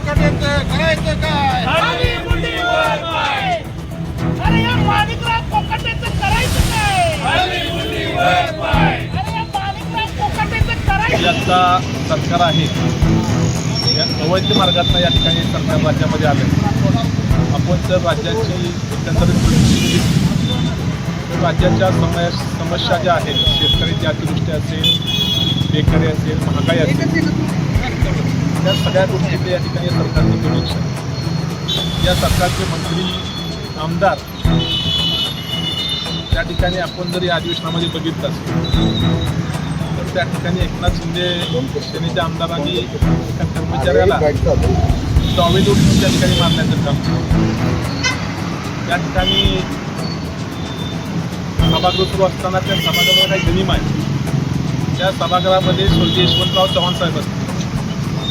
करायचं काय? खाली मुंडीवर पाय अरे या माणिकराव कोकाटेचं करायचं काय? अरे या सरकार आहे. या अवैध मार्गातनं या ठिकाणी सरकार राज्यामध्ये आलं आपण जर राज्याची एकंदरीत तर राज्याच्या समय समस्या ज्या आहेत शेतकऱ्याची अतिवृष्टी असेल बेकारी असेल महागाई असेल त्या सगळ्या गोष्टीचे या ठिकाणी सरकारने दुर्लक्ष या सरकारचे मंत्री आमदार त्या ठिकाणी आपण जर या अधिवेशनामध्ये बघितलं असेल तर त्या ठिकाणी एकनाथ शिंदे सेनेच्या आमदारांनी एका कर्मचाऱ्याला टॉवेल त्या ठिकाणी मारण्याचं काम त्या ठिकाणी सभागृह सुरू असताना त्या सभागृहाला काही गनिम आहे. त्या सभागृहामध्ये स्वर्गीय यशवंतराव चव्हाण साहेब असतात.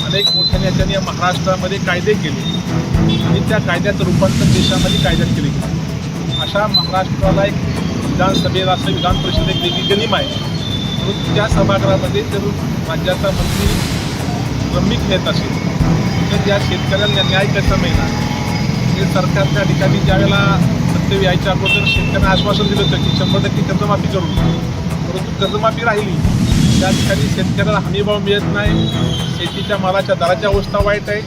अनेक मोठ्या नेत्यांनी महाराष्ट्रामध्ये कायदे केले. आणि त्या कायद्याचं रूपांतर देशामध्ये कायद्यात केले गेले. अशा महाराष्ट्राला एक विधानसभेला असं विधान परिषद एक वेगळी गनिम आहे. परंतु त्या सभागृहामध्ये जर राज्याचा मंत्री रम्मी नेत असेल तर त्या शेतकऱ्यांना न्याय कसा मिळणार? हे सरकार त्या ठिकाणी ज्यावेळेला सत्य यायच्या अगोदर शेतकऱ्यांना आश्वासन दिलं होतं की शंभर टक्के कर्जमाफी करू परंतु कर्जमाफी राहिली. त्या ठिकाणी शेतकऱ्याला हमीभाव मिळत नाही शेतीच्या मालाच्या दराची अवस्था वाईट आहे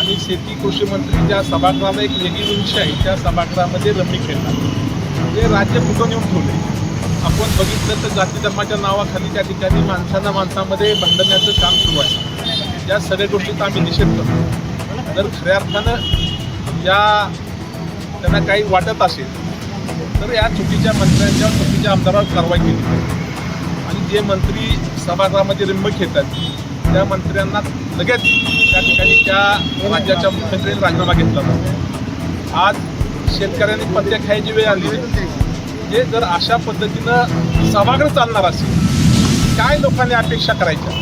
आणि शेती कृषी मंत्री ज्या सभागृहाला एक वेगळी उंची आहे त्या सभागृहामध्ये रमी खेळतात. म्हणजे राज्य कुठं नेऊन ठेवले आपण बघितलं तर जाती धर्माच्या नावाखाली त्या ठिकाणी माणसांना माणसामध्ये भांडण्याचं काम सुरू आहे. या सगळ्या गोष्टीचा आम्ही निषेध करतो. जर खऱ्या अर्थानं या त्यांना काही वाटत असेल तर या चुकीच्या मंत्र्यांच्या चुकीच्या आमदारावर कारवाई केली पाहिजे. आणि जे मंत्री सभागृहामध्ये रिंबक घेतात त्या मंत्र्यांना लगेच त्या ठिकाणी त्या राज्याच्या मुख्यमंत्र्यांनी राजीनामा घेतला आज शेतकऱ्यांनी पत्ते खायची वेळ आली जे जर अशा पद्धतीनं सभागृह चालणार असेल काय लोकांनी अपेक्षा करायच्या?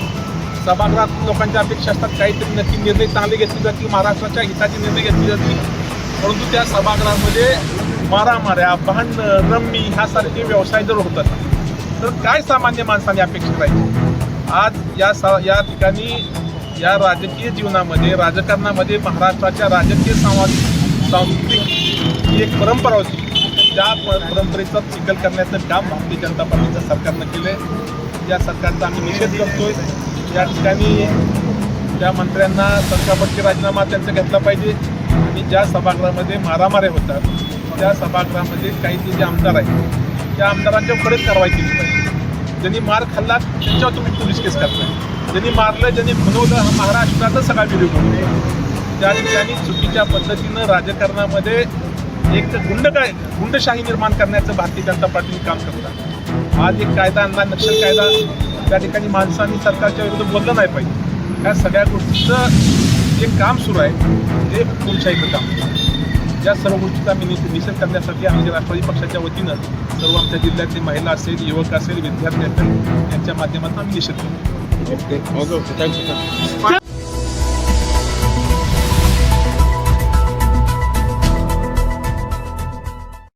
सभागृहात लोकांच्या अपेक्षा असतात काहीतरी नक्की निर्णय चांगले घेतले जातील महाराष्ट्राच्या हिताचे निर्णय घेतले जातील. परंतु त्या सभागृहामध्ये मारामाऱ्या भांडण रम्मी ह्यासारखे व्यवसाय जर होतात तर काय सामान्य माणसाने अपेक्षा राहील आज या सा या ठिकाणी या राजकीय जीवनामध्ये राजकारणामध्ये महाराष्ट्राच्या राजकीय सामाजिक सांस्कृतिक ही एक परंपरा होती. त्या प- परंपरेचा चिखल करण्याचं काम भारतीय जनता पार्टीच्या सरकारनं केलं आहे या सरकारचा आम्ही निषेध करतोय. या ठिकाणी त्या मंत्र्यांना सरकारपट्टी राजीनामा त्यांचा घेतला पाहिजे. आणि ज्या सभागृहामध्ये मारामारे होतात त्या सभागृहामध्ये काही ते जे आमदार आहेत त्या आमदारांच्या कडक कारवाई केली पाहिजे. ज्यांनी मार खाल्ला त्यांच्यावर तुम्ही पोलीस केस करताय ज्यांनी मारलं ज्यांनी म्हणवलं हा महाराष्ट्राचा सगळा व्हिडिओ म्हणून त्या ठिकाणी चुकीच्या पद्धतीनं राजकारणामध्ये एक गुंड काय गुंडशाही निर्माण करण्याचं भारतीय जनता पार्टीने काम करतात आज एक कायदा आणला नक्षल कायदा त्या ठिकाणी माणसांनी सरकारच्या विरुद्ध बोललं नाही पाहिजे. ह्या सगळ्या गोष्टीचं जे काम सुरू आहे ते हुकुमशाहीचं काम. या सर्व गोष्टीचा आम्ही निषेध करण्यासाठी आम्ही राष्ट्रवादी पक्षाच्या वतीनं सर्व आमच्या जिल्ह्यातले महिला असेल युवक असेल विद्यार्थी असेल यांच्या माध्यमातून आम्ही निषेध करतो. Okay okay thank you